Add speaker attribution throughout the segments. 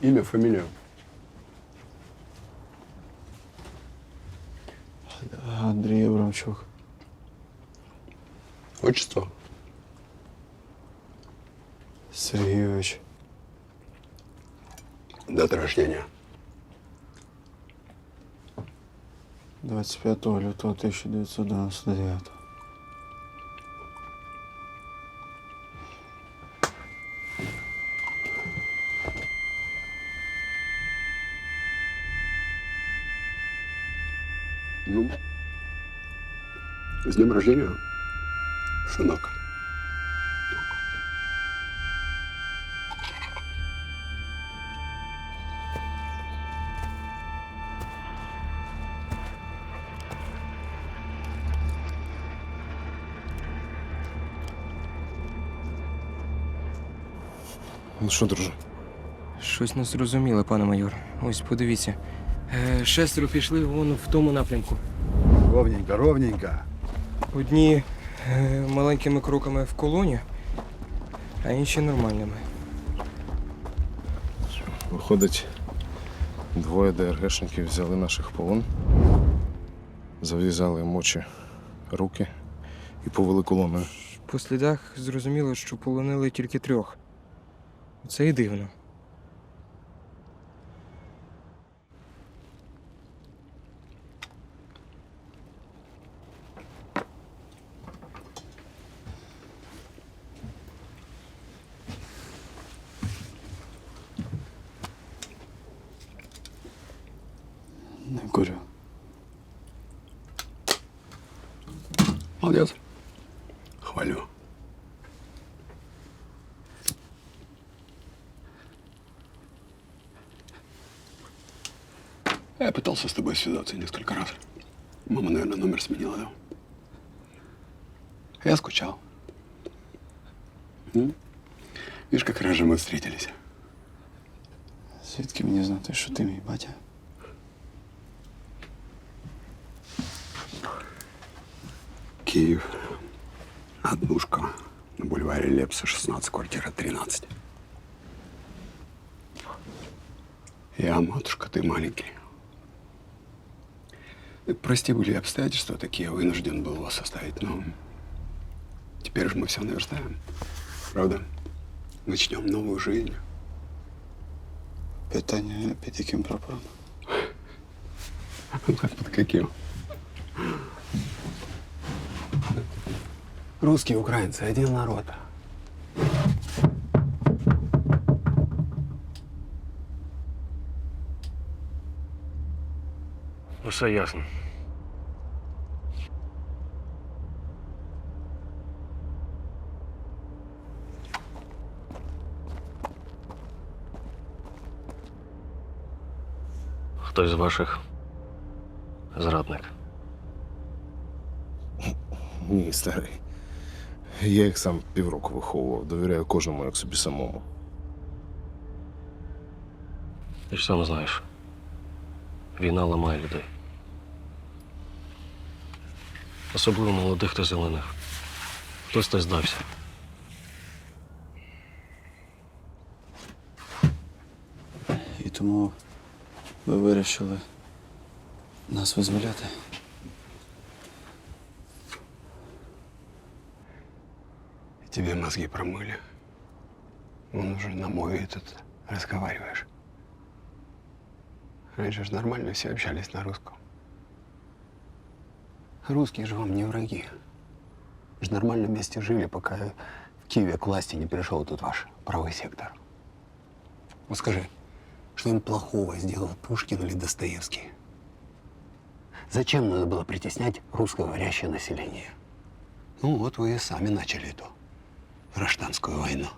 Speaker 1: Имя, фамилию.
Speaker 2: Андрій Абрамчук.
Speaker 1: Отчество.
Speaker 2: Сергійович.
Speaker 1: Дата рождения.
Speaker 2: 25 лютого 1999.
Speaker 1: Ну, с днем рождения, сынок.
Speaker 3: Ну що, друже?
Speaker 4: Щось не зрозуміло, пане майор. Ось подивіться. Е, шестеро пішли вон в тому напрямку.
Speaker 5: Ровненько, ровненько.
Speaker 4: Одні е, маленькими кроками в колоні, а інші нормальними.
Speaker 3: Виходить, двоє ДРГшників взяли наших полон, зав'язали їм очі, руки і повели колоною.
Speaker 4: По слідах зрозуміло, що полонили тільки трьох. Це і дивно.
Speaker 1: Я скучал. М? Видишь, как раз же мы встретились.
Speaker 2: Звідки мені знати, що ти мій батя?
Speaker 1: Киев. Однушка. На бульваре Лепса, 16, квартира 13. Я, матушка, ты маленький. Э, Прости, были обстоятельства такие, вынужден был вас оставить, но теперь же мы все наверстаем. Правда? Начнем новую жизнь.
Speaker 2: Питання під яким прапором?
Speaker 1: Под каким? Русские и украинцы один народ.
Speaker 6: Усе ясно. Хтось з ваших зрадник.
Speaker 3: Ні, старий. Я їх сам півроку виховував, довіряю кожному як собі самому.
Speaker 6: Ти ж сам знаєш. Війна ламає людей. Особливо молодих та зелених. Хтось та здався.
Speaker 2: І тому ви вирішили нас визволяти.
Speaker 1: Тебе мозги промыли. Он уже на мой этот разговариваешь. Раньше же нормально все общались на русском. Русские же вам не враги. Вы же нормально вместе жили, пока в Киеве к власти не пришел тут ваш правый сектор. Вот скажи, что им плохого сделал Пушкин или Достоевский? Зачем надо было притеснять русскоговорящее население? Ну вот вы и сами начали эту гражданскую войну.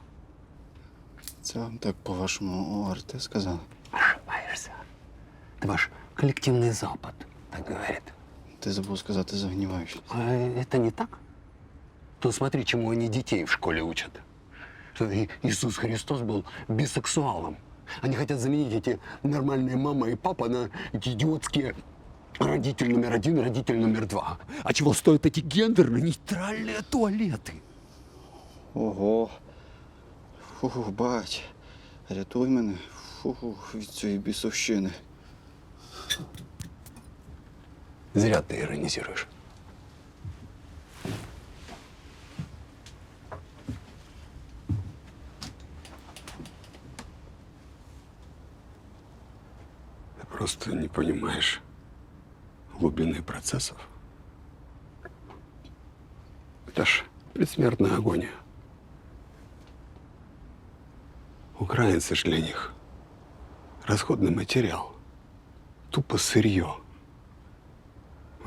Speaker 2: Це так по-вашому ОРТ сказали?
Speaker 1: Ошибаешься. Это ваш коллективный Запад так говорит.
Speaker 2: Ти забув сказати загніваючись.
Speaker 1: А это не так? То смотри, чему они детей в школе учат. Что Иисус Христос был бисексуалом. Они хотят заменить эти нормальные мама и папа на эти идиотские родитель номер один, родитель номер два. А чего стоят эти гендерно-нейтральные туалеты?
Speaker 2: Ого. Фу, бать. Рятуй мене. Фу, від цієї бісовщини.
Speaker 1: Зря ты иронизируешь. Просто не понимаешь глубины процессов. Это ж предсмертная агония. Украинцы ж для них расходный материал. Тупо сырье.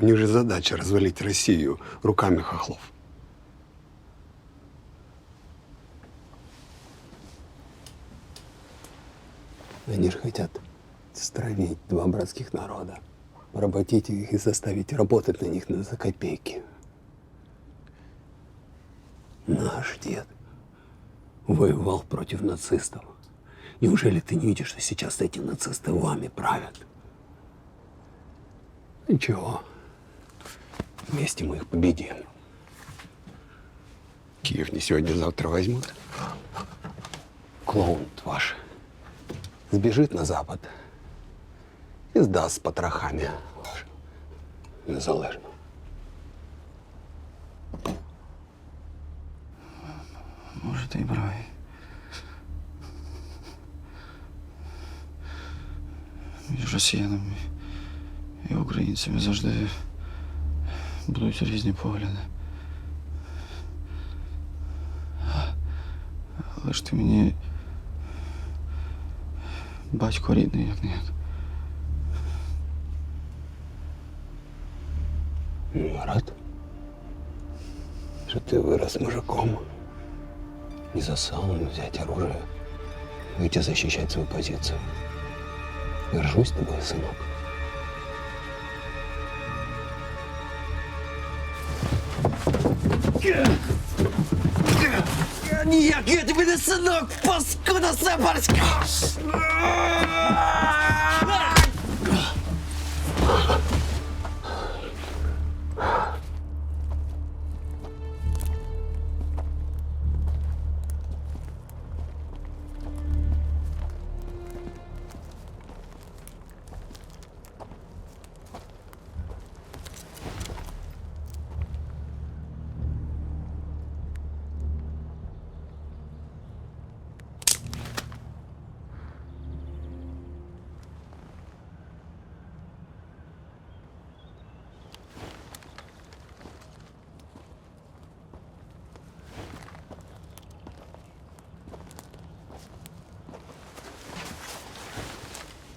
Speaker 1: У них же задача развалить Россию руками хохлов. Они же хотят стравить два братских народа, поработить их и заставить работать на них за копейки. Наш дед воевал против нацистов. Неужели ты не видишь, что сейчас эти нацисты вами правят? Ничего. Вместе мы их победим. Киев не сегодня-завтра возьмут. Клоун ваш сбежит на запад и сдаст с потрохами вашу незалежну.
Speaker 2: Може, ти й правий. Між росіянами і українцями завжди будуть різні погляди. Але ж ти мені батько рідний, як не
Speaker 1: рад, что ты вырос мужиком. Не за салом взять оружие, выйти защищать свою позицию. Горжусь тобой, сынок.
Speaker 7: Ніяк я тобі не синок, паскуда сепарська!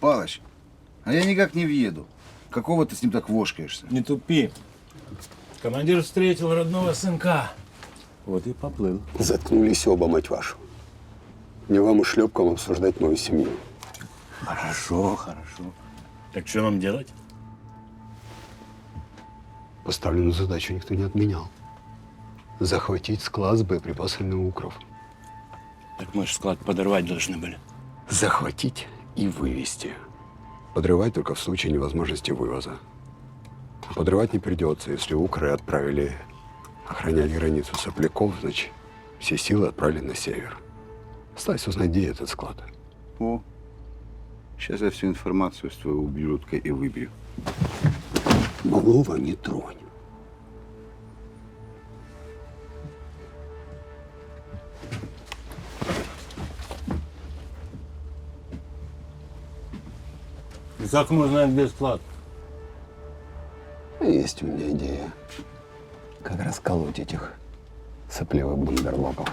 Speaker 5: Палыч, а я никак не въеду. Какого ты с ним так вошкаешься?
Speaker 8: Не тупи. Командир встретил родного сынка. Вот и поплыл.
Speaker 1: Заткнулись оба, мать вашу. Не вам и шлепкам обсуждать мою семью.
Speaker 8: Хорошо, хорошо. Так что нам делать?
Speaker 1: Поставленную задачу никто не отменял. Захватить склад с боеприпасами укров.
Speaker 8: Так мы же склад подорвать должны были.
Speaker 1: Захватить и вывести. Подрывать только в случае невозможности вывоза. Подрывать не придется, если укры отправили охранять границу сопляков, значит, все силы отправили на север. Осталось узнать, где этот склад.
Speaker 5: О, сейчас я всю информацию с твоего ублюдка и выбью.
Speaker 1: Малого не тронь.
Speaker 8: Как мы узнаем, где склад?
Speaker 1: Есть у меня идея, как расколоть этих сопливых бандерлогов.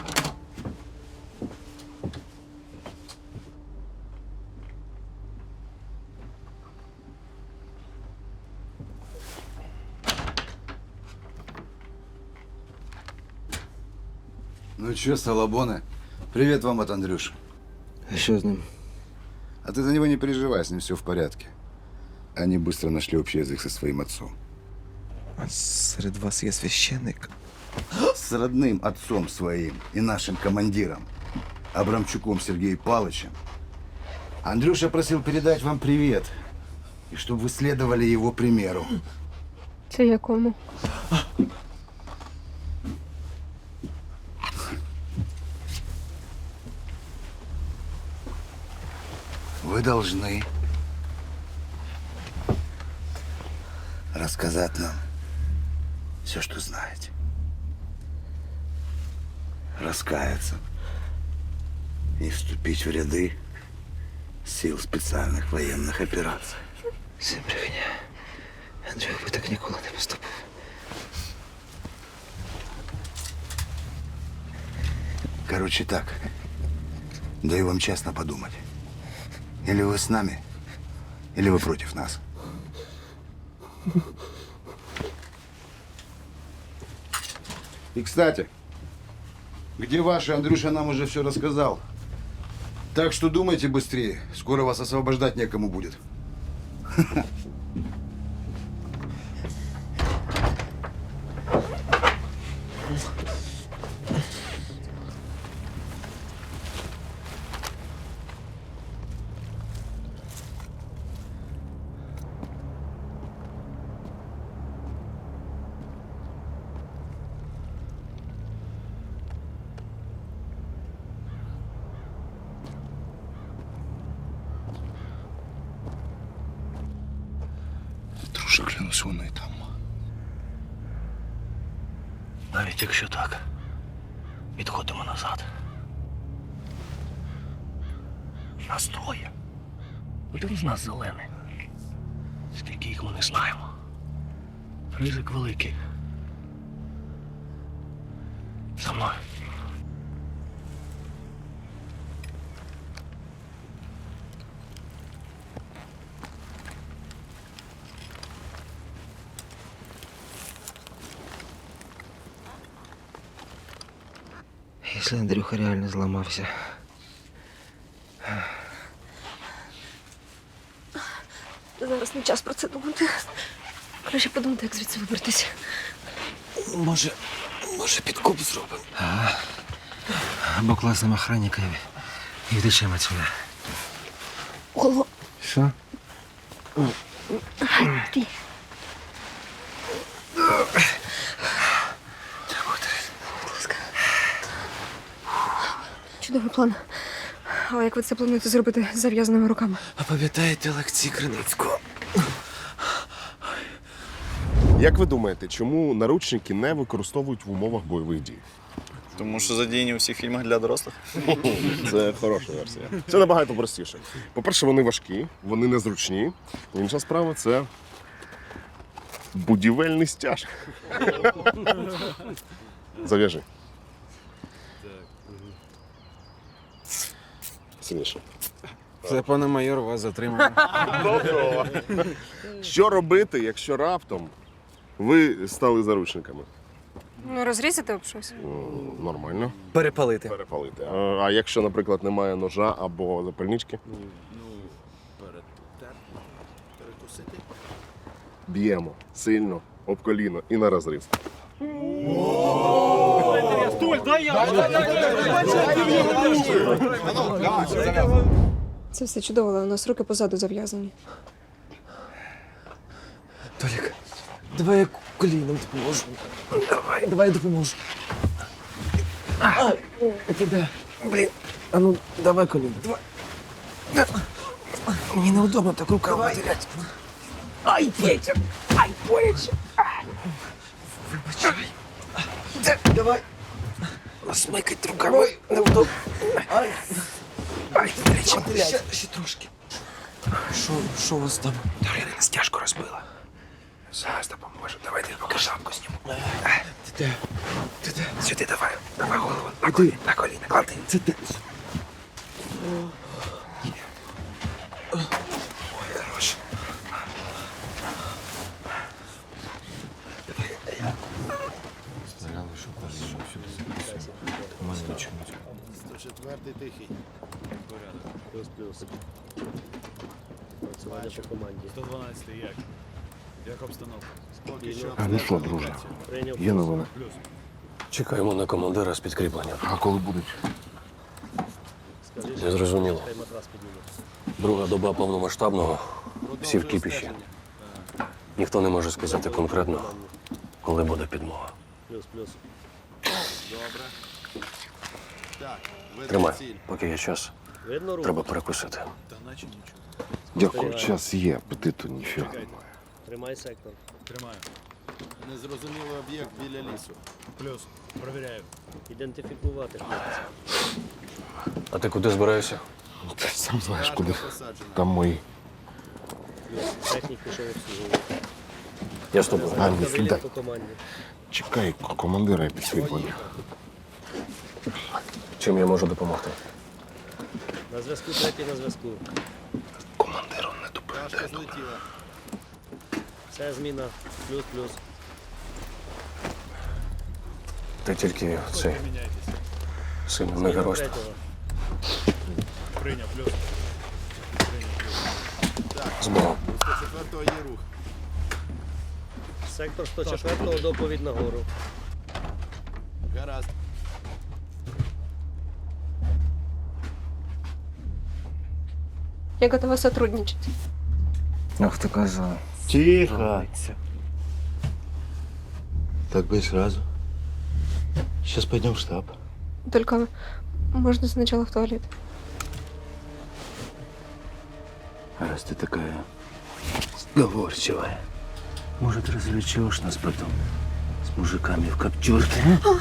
Speaker 5: Ну чё, салабоны, привет вам от Андрюши.
Speaker 4: А що з ним?
Speaker 5: А ты за него не переживай, с ним все в порядке. Они быстро нашли общий язык со своим отцом.
Speaker 9: А серед вас є священник?
Speaker 5: С родным отцом своим и нашим командиром, Абрамчуком Сергеем Палычем. Андрюша просил передать вам привет, и чтобы вы следовали его примеру.
Speaker 10: Це якому?
Speaker 5: Должны рассказать нам все, что знаете. Раскаяться и вступить в ряды сил специальных военных операций.
Speaker 4: Це брехня. Андрюх би так ніколи не поступив.
Speaker 5: Короче так, даю вам честно подумать. Или вы с нами, или вы против нас. И, кстати, где ваши? Андрюша нам уже все рассказал. Так что думайте быстрее. Скоро вас освобождать некому будет.
Speaker 11: Друже, клянусь, вони там.
Speaker 6: Навіть якщо так, відходимо назад. Нас троє. Один з нас зелений. Скільки їх ми не знаємо. Ризик великий. За мною.
Speaker 4: Якщо Андрюха реально зламався.
Speaker 10: Зараз не час про це думати. Краще подумати, як звідси вибратися.
Speaker 4: Може, може, підкуп зробимо. Або класним охранникам і втечемо відсюди.
Speaker 10: Коло.
Speaker 4: Що?
Speaker 10: Ти. Чудовий план. Але як ви це плануєте зробити з зав'язаними руками?
Speaker 4: А пам'ятаєте лекції Криницького?
Speaker 11: Як ви думаєте, чому наручники не використовують в умовах бойових дій?
Speaker 12: Тому що задіяні у всіх фільмах для дорослих.
Speaker 11: Це хороша версія. Це набагато простіше. По-перше, вони важкі, вони незручні. Інша справа це будівельний стяж. Зав'яжи. Сильніше.
Speaker 4: Це, пане майор, вас затримали.
Speaker 11: Доброго. Що робити, якщо раптом ви стали заручниками?
Speaker 10: Ну, розрізати об щось.
Speaker 11: М, Нормально.
Speaker 4: Перепалити.
Speaker 11: Перепалити. А, а якщо, наприклад, немає ножа або запальнички? Б'ємо сильно, об коліно і на
Speaker 10: Це все чудово, але у нас руки позаду зав'язані.
Speaker 4: Толік, давай я коліном допоможу. Давай, давай я допоможу. А, це де? Блін, а ну давай коліно. Давай. Мені неудобно так руками терять. Ай, Петя! Ай, Петя! Вибачай. Давай. Смикать руками неудобно. Ай, Ай. Ще, ще трошки. Що, що у вас там? Дарина стяжку розбила. Зараз допоможу. Давайте я поки шапку зніму. Ти де? Ти де? Сюди давай. Давай голову. На коліна, на коліна. Клади. Це де?
Speaker 11: А ну що, друже? Є новини.
Speaker 6: Чекаємо на командира з підкріпленням.
Speaker 11: А коли будуть?
Speaker 6: Незрозуміло. Друга доба повномасштабного. Всі в кіпіші. Ніхто не може сказати конкретно, коли буде підмога. Тримай, поки є час. Треба перекусити.
Speaker 3: Дякую, час є, апетиту ніфіга немає.
Speaker 6: Тримай сектор.
Speaker 8: Тримаю.
Speaker 2: Незрозумілий об'єкт біля лісу.
Speaker 8: Плюс. Провіряю.
Speaker 6: Ідентифікувати. А ти куди збираєшся?
Speaker 3: Ти сам знаєш куди. Там мої.
Speaker 6: Технік пішов обслуговувати. Я з тобою.
Speaker 3: А, ні, сідай. Чекай командира під свій.
Speaker 6: Чим я можу допомогти?
Speaker 13: На зв'язку третій на зв'язку.
Speaker 3: Командиром не тупи.
Speaker 2: Пташка злетіла.
Speaker 13: Це зміна. Плюс-плюс.
Speaker 6: Ти тільки цей сильно не герой. став.
Speaker 13: Третього.
Speaker 8: Прийняв плюс.
Speaker 6: З Богом.
Speaker 2: 104-го є рух.
Speaker 13: Сектор 104 доповідь нагору.
Speaker 2: Гаразд.
Speaker 10: Я готова сотрудничать.
Speaker 4: Ах, ти казала.
Speaker 2: Тихо. Так бы и сразу. Сейчас пойдем в штаб.
Speaker 10: Только можно сначала в туалет.
Speaker 5: А раз ты такая сговорчивая, может, развлечешь нас потом с мужиками в коптерке, а?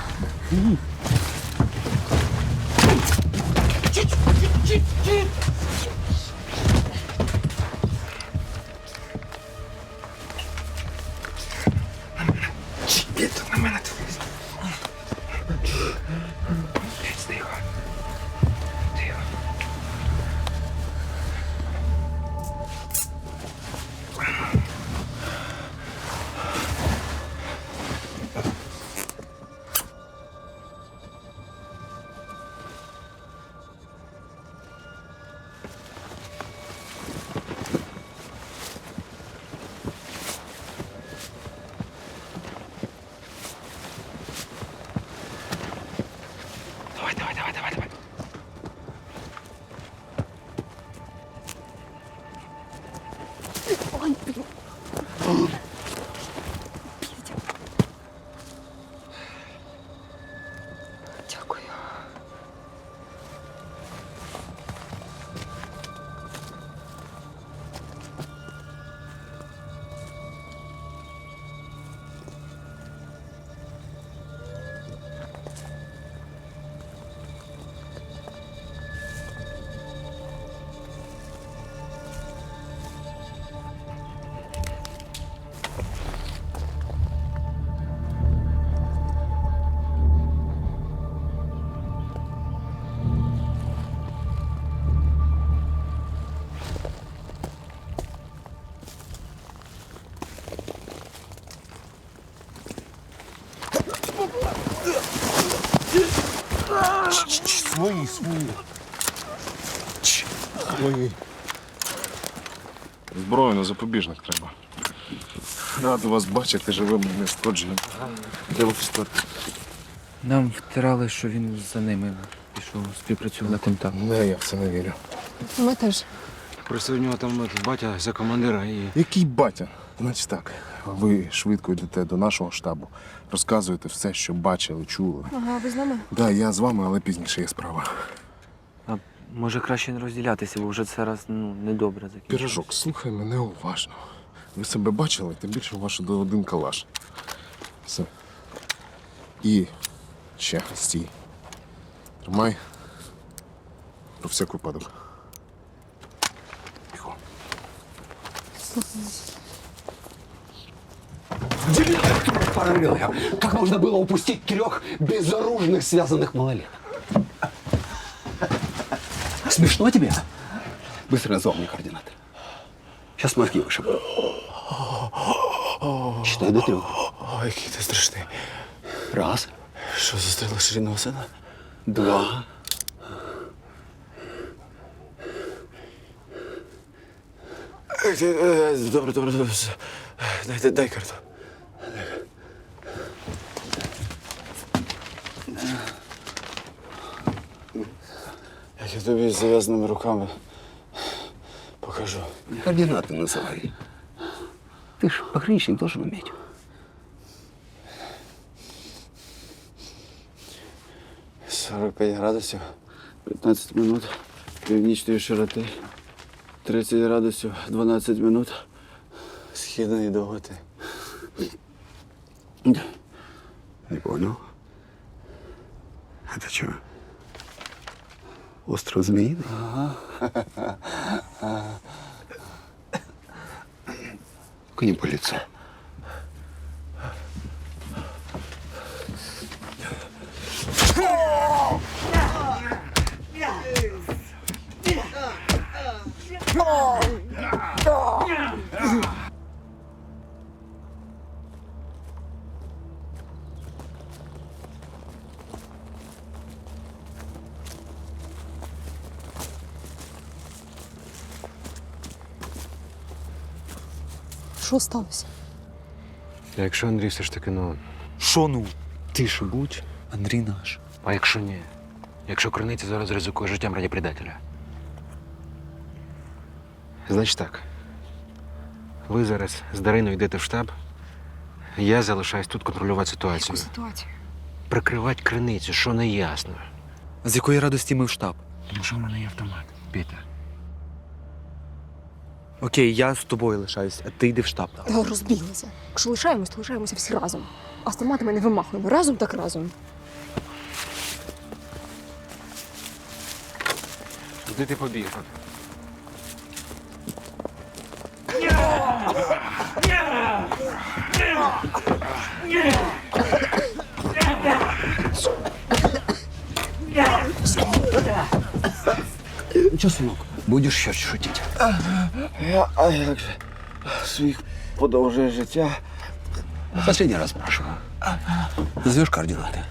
Speaker 3: Свої, свої. Свої. Зброю на запобіжник треба. Раду вас бачити живим не нешкодженим. Де ви?
Speaker 4: Нам втирали, що він за ними пішов співпрацював на контакт.
Speaker 3: Не, я в це не вірю.
Speaker 10: Ми теж.
Speaker 4: Просто у нього там батя за командира і.
Speaker 3: Який батя? Значить так, ви швидко йдете до нашого штабу, розказуєте все, що бачили, чули.
Speaker 10: Ага, ви з нами?
Speaker 3: Так, да, я з вами, але пізніше є справа.
Speaker 9: А може краще не розділятися, бо вже це раз ну, недобре закінчилось.
Speaker 3: Пірожок, слухай мене уважно. Ви себе бачили, тим більше ваш до один калаш. Все. І ще стій. Тримай. Про всяк випадок.
Speaker 1: Параллельно. Как можно было упустить трех безоружных связанных малолеток? Смешно тебе? Быстро назови мне координаты. Сейчас мозги вышибу. Считай до трех.
Speaker 2: Ой, який ти страшний.
Speaker 1: Раз,
Speaker 2: Що застрелив ширинного сина?
Speaker 1: два.
Speaker 2: Добре, добре, добре. все. Дай, дай, дай карту. Як я тобі з зав'язаними руками покажу.
Speaker 1: Координаты называй. Ты ж пограничник должен уметь. —
Speaker 2: 45 градусів, 15 минут, північної широти. 30 градусів 12 минут. Східної довготи.
Speaker 1: Не понял. Это что? Остров Змеиный? Только не по лицу.
Speaker 10: Що сталося?
Speaker 6: А якщо Андрій все ж таки, ну,
Speaker 9: Що ну?
Speaker 6: тише будь.
Speaker 9: Андрій наш.
Speaker 6: А якщо ні? Якщо криниця зараз ризикує життям раді предателя? Значить так. Ви зараз з Дариною йдете в штаб. Я залишаюсь тут контролювати ситуацію.
Speaker 10: ситуацію?
Speaker 6: Прикривати криницю, що не ясно.
Speaker 9: З якої радості ми в штаб?
Speaker 6: Тому що в мене є автомат. Піта.
Speaker 9: Окей, я з тобою лишаюсь, а ти йди в штаб.
Speaker 10: Розбіглися. Якщо лишаємось, то лишаємося всі разом. А з томатами не вимахуємо. Разом так разом.
Speaker 6: Куди ти побіг?
Speaker 1: Че, сынок, будешь еще шутить?
Speaker 2: Я, а як же своїх подовжує життя.
Speaker 1: Последний раз спрашиваю. Назовешь координаты?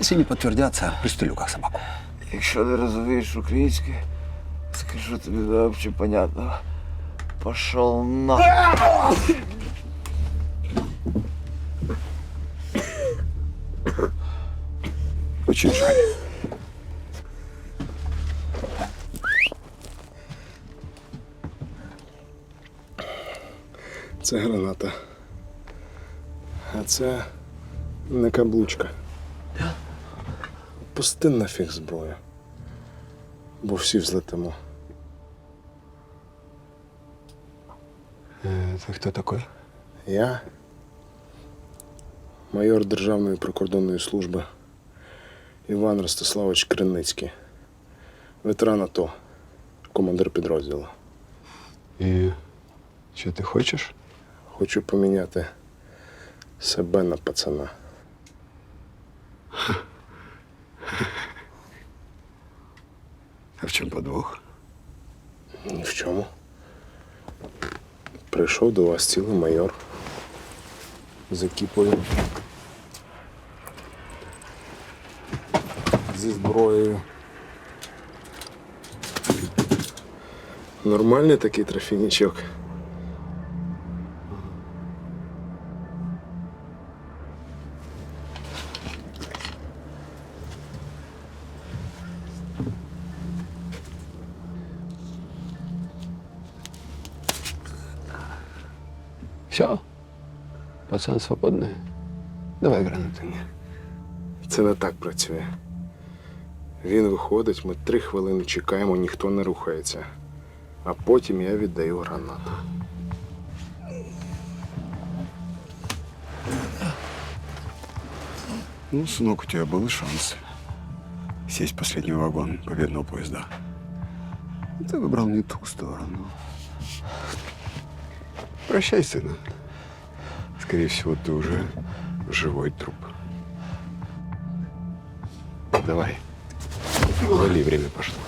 Speaker 1: Если не подтвердятся, пристрелю как собаку.
Speaker 2: Якщо не розумієш українське, скажу тобі взагалі понятно. Пошел на.
Speaker 1: Очень жаль.
Speaker 3: Це граната. А це не каблучка. Пусти нафіг зброю. Бо всі взлетимо.
Speaker 1: Это кто такой?
Speaker 3: Я майор Державної прикордонної служби Іван Ростиславович Криницький, ветеран АТО, командир підрозділу.
Speaker 1: И что ты хочешь?
Speaker 3: Хочу поміняти себе на пацана.
Speaker 1: А в чем подвох?
Speaker 3: Ні в чому. Прийшов до вас цілий майор. З екіпою. Зі зброєю. Нормальний такий трофійничок.
Speaker 1: Пацан свободный? Давай гранаты мне.
Speaker 3: Це не так працює. Він виходить, ми три хвилини чекаємо, ніхто не рухається. А потім я віддаю гранату.
Speaker 1: Ну, сынок, у тебя был шанс сесть в последний вагон победного поезда. Ты выбрал не ту сторону. Прощай, сына. Скорее всего, ты уже живой труп. Давай. Вали, время пошло.